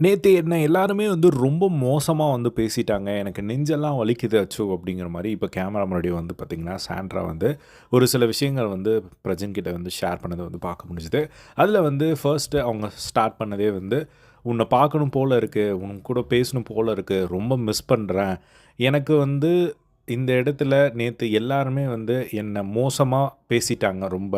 நேற்று என்ன எல்லாருமே வந்து ரொம்ப மோசமாக வந்து பேசிட்டாங்க. எனக்கு நெஞ்செல்லாம் வலிக்குது அச்சோ! அப்படிங்கிற மாதிரி இப்போ கேமரா முன்னாடி வந்து பார்த்தீங்கன்னா, சாண்ட்ரா வந்து ஒரு சில விஷயங்கள் வந்து பிரஜன்கிட்ட வந்து ஷேர் பண்ணதை வந்து பார்க்க முடிஞ்சுது. அதில் வந்து ஃபர்ஸ்ட்டு அவங்க ஸ்டார்ட் பண்ணதே வந்து, உன்னை பார்க்கணும் போல் இருக்குது உன் கூட பேசணும் போல் இருக்குது ரொம்ப மிஸ் பண்ணுறேன் எனக்கு வந்து இந்த இடத்துல நேற்று எல்லாருமே வந்து என்னை மோசமாக பேசிட்டாங்க ரொம்ப.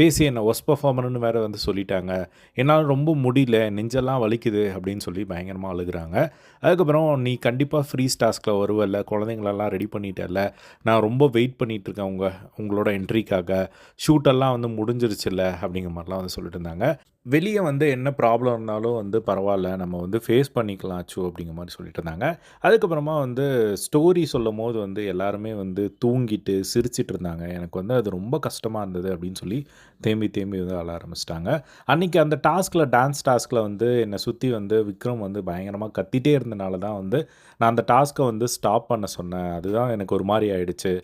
பேசி என்னை ஒஸ் பர்ஃபார்மர்னு வேறு வந்து சொல்லிட்டாங்க. என்னால் ரொம்ப முடியல. நெஞ்செல்லாம் வலிக்குது." அப்படின்னு சொல்லி பயங்கரமாக அழுகுறாங்க. அதுக்கப்புறம், "நீ கண்டிப்பாக ஃப்ரீ டாஸ்க்ல வருவல்ல. குழந்தைங்களெல்லாம் ரெடி பண்ணிட்டல நான் ரொம்ப வெயிட் பண்ணிகிட்ருக்கேன் உங்கள் உங்களோட என்ட்ரிக்காக. ஷூட்டெல்லாம் வந்து முடிஞ்சிருச்சுல்ல." அப்படிங்கிற மாதிரிலாம் வந்து சொல்லிட்டு இருந்தாங்க. வெளியே வந்து என்ன ப்ராப்ளம் இருந்தாலும் வந்து பரவாயில்ல நம்ம வந்து ஃபேஸ் பண்ணிக்கலாம் அச்சு அப்படிங்கிற மாதிரி சொல்லிட்டு இருந்தாங்க. அதுக்கப்புறமா வந்து ஸ்டோரி சொல்லும்போது வந்து எல்லாருமே வந்து தூங்கிட்டு, சிரிச்சிட்டு இருந்தாங்க. எனக்கு வந்து அது ரொம்ப கஷ்டமாக இருந்தது அப்படின்னு சொல்லி தேம்பி தேம்பி வந்து அழ ஆரம்பிச்சிட்டாங்க அன்றைக்கி அந்த டாஸ்கில் டான்ஸ் டாஸ்கில் வந்து என்னை சுற்றி வந்து விக்ரம் வந்து பயங்கரமாக கத்திட்டே இருந்தனால தான் வந்து, நான் அந்த டாஸ்க்கை வந்து ஸ்டாப் பண்ண சொன்னேன். அதுதான் எனக்கு ஒரு மாதிரி ஆயிடுச்சு.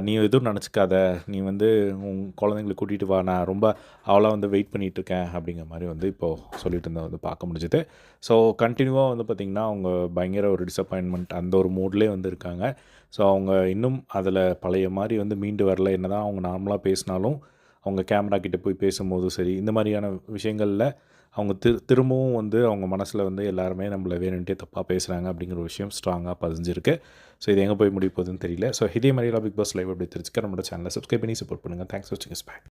"நீ எதுவும் நினச்சிக்காத நீ வந்து உன் குழந்தைங்கள கூட்டிகிட்டு வா. நான் ரொம்ப ஆவலா வந்து வெயிட் பண்ணிகிட்ருக்கேன் அப்படிங்கிற மாதிரி வந்து இப்போது சொல்லிட்டு இருந்தேன் வந்து பார்க்க முடிஞ்சது ஸோ கண்டினியூவாக வந்து பார்த்திங்கன்னா அவங்க பயங்கர ஒரு டிசப்பாயின்மெண்ட் அந்த ஒரு மூட்லேயே வந்து இருக்காங்க. ஸோ அவங்க இன்னும் அதில் பழைய மாதிரி வந்து மீண்டு வரல. என்னதான் அவங்க நார்மலாக பேசினாலும், அவங்க கேமரா கிட்ட போய் பேசும்போதும் சரி, இந்த மாதிரியான விஷயங்களில் அவங்க திரு திரும்பவும் வந்து அவங்க மனசில் வந்து எல்லாருமே நம்மளை வேணுன்ட்டே தப்பாக பேசுகிறாங்க அப்படிங்கிற ஒரு விஷயம் ஸ்ட்ராங்காக பதிஞ்சிருக்கு. ஸோ இது எங்கே போய் முடிய போகுதுன்னு தெரியல. ஸோ இதே மாரிலாம் பிக் பாஸ் லைவ் அப்படி தெரிஞ்சுக்க நம்மளோட சேனலை சப்ஸ்கிரைப் பண்ணி சப்போர்ட் பண்ணுங்க. தேங்க்ஸ் வாட்சிங் இஸ் பேக்